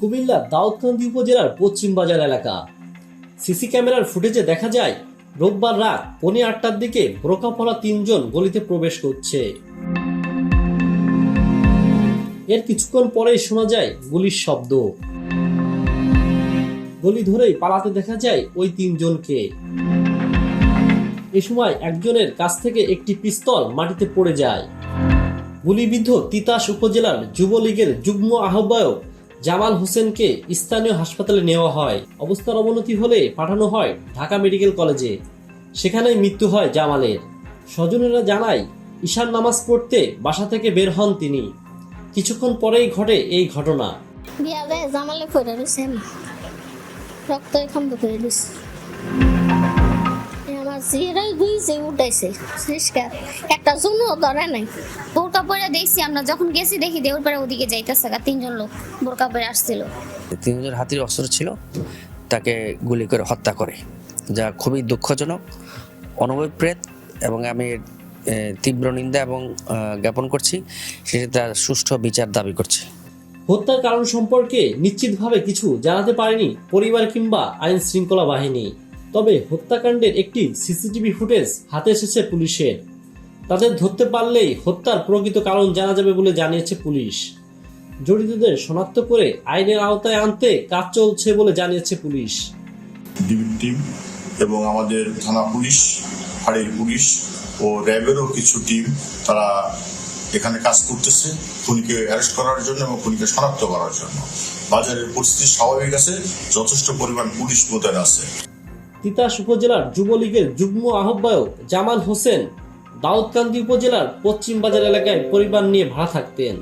কুমিল্লার দাউদকান্দি উপজেলার পশ্চিম বাজার এলাকা। সিসি ক্যামেরার ফুটেজে দেখা যায়, রোববার রাত পৌনে আটটার দিকে বোরকা পরা তিনজন গলিতে প্রবেশ করছে। এর কিছুক্ষণ পরেই শোনা যায় গুলির শব্দ। গলি ধরেই পালাতে দেখা যায় ওই তিনজনকে। এ সময় একজনের কাছ থেকে একটি পিস্তল মাটিতে পড়ে যায়। গুলিবিদ্ধ তিতাস উপজেলার যুবলীগের যুগ্ম আহ্বায়ক জামাল হোসেনকে স্থানীয় হাসপাতালে নেওয়া হয়। অবস্থার অবনতি হলে পাঠানো হয় ঢাকা মেডিকেল কলেজে। সেখানেই মৃত্যু হয় জামালের। স্বজনেরা জানায়, ঈশান নামাজ পড়তে বাসা থেকে বের হন তিনি। কিছুক্ষণ পরেই ঘটে এই ঘটনা। জামালে রক্ত জিরাই উঠাইছে একটা ধরে নাই। বোরকা পরে দেখছি আমরা যখন গেছি দেখি দেউর পাড়া ওদিকে যাইতেছে তিনজন লোক বোরকা পরে আসছিল। তিনজন হাতির অস্ত্র ছিল তাকে গুলি করে হত্যা করে যা খুবই দুঃখজনক অনবপ্রেত এবং আমি এ, তীব্র নিন্দা এবং আহ, জ্ঞাপন করছি সেটা তার সুষ্ঠু বিচার দাবি করছি। হত্যার কারণ সম্পর্কে নিশ্চিতভাবে কিছু জানাতে পারেনি পরিবার কিংবা আইন শৃঙ্খলা বাহিনী। তবে হত্যাকাণ্ডের একটি সিসিটিভি ফুটেজ হাতে এসেছে পুলিশের তাদের ধরতে পারলেই হত্যার প্রকৃত কারণ জানা যাবে বলে জানিয়েছে পুলিশ। জড়িতদের শনাক্ত করে আইনের আওতায় আনতে কাজ চলছে বলে জানিয়েছে পুলিশ। টিম এবং আমাদের থানা পুলিশ ফাঁড়ির পুলিশ ও র্যাবেরও কিছু টিম তারা এখানে কাজ করতেছে খুনিকে অ্যারেস্ট করার জন্য এবং খুনিকে শনাক্ত করার জন্য। বাজারের পরিস্থিতি স্বাভাবিক আছে, যথেষ্ট পরিমাণ পুলিশ মোতায়েন আছে। তিতাস উপজেলার যুবলীগের যুগ্ম আহ্বায়ক জামাল হোসেন দাউদকান্দি উপজেলার পশ্চিম বাজার এলাকায় পরিবার নিয়ে ভাড়া থাকতেন।